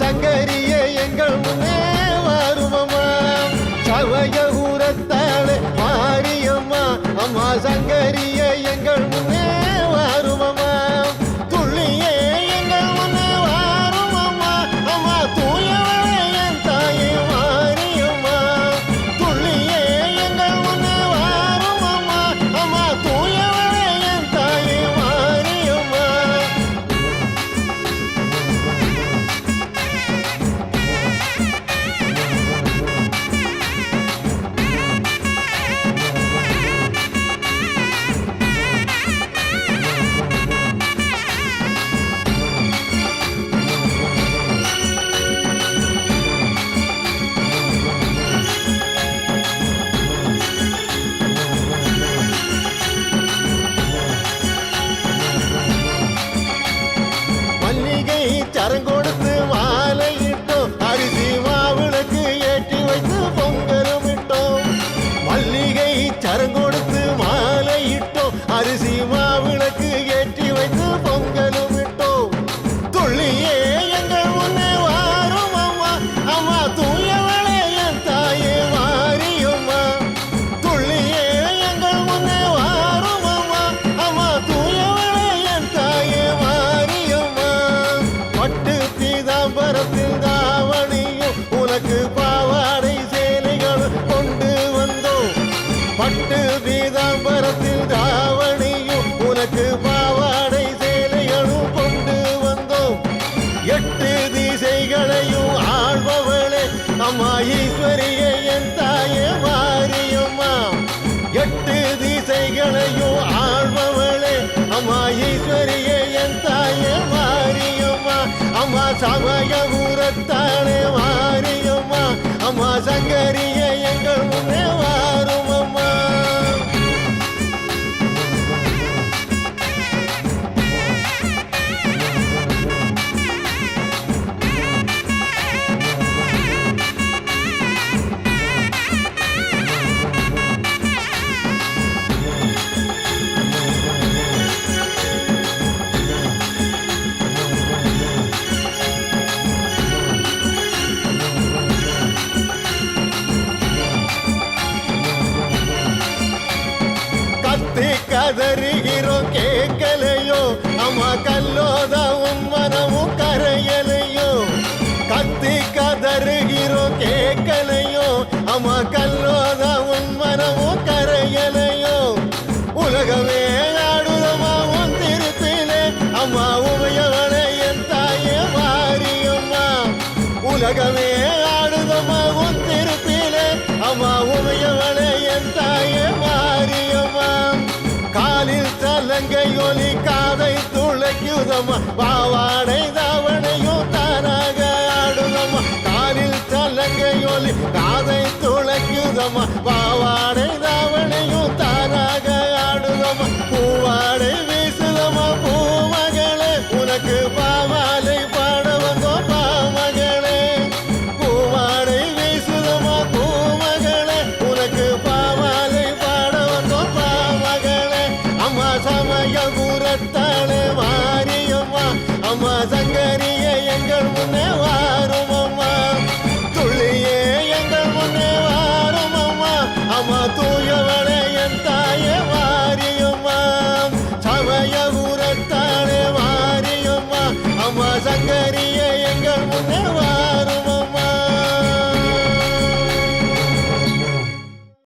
சங்கரிய எங்கள் முன்னே வருமம்மா சவய ஊரத்தாளே மாரியம்மா அம்மா சங்கரிய எங்கள் பீதாம்பரத்தில் தாவணியும் உனக்கு பாவாடை சேலைகளும் கொண்டு வந்தோம். எட்டு திசைகளையும் ஆழ்பவளே அம்மா ஈஸ்வரியே என் தாயே மாரியம்மா எட்டு திசைகளையும் ஆழ்பவளே அம்மா ஈஸ்வரியே என் தாயே மாரியம்மா அம்மா சமய ஊரத்தாளே கதறுகிறோம் கேட்கலையோ? அம்மா கல்லோத மனமும் கரையலையோ? கத்தி கதறுகிறோம் கேட்கலையோ? அம்மா கல்லோத மனமும் கரையலையோ? உலகமே ஆடுதமா திருப்பிலே? அம்மா உமையவளே என் தாயே மாரியம்மா. உலகமே இலங்கை ஒலி காதை துளைக்குதம்மா. பாவாடை புறத்தான வாரியம்மா. அம்மா சங்கரிய எங்கள் முன்னே வாரும் அம்மா துள்ளியே எங்கள் முன்னே வாரும் அம்மா அம்மா தூயவளே என் தாயே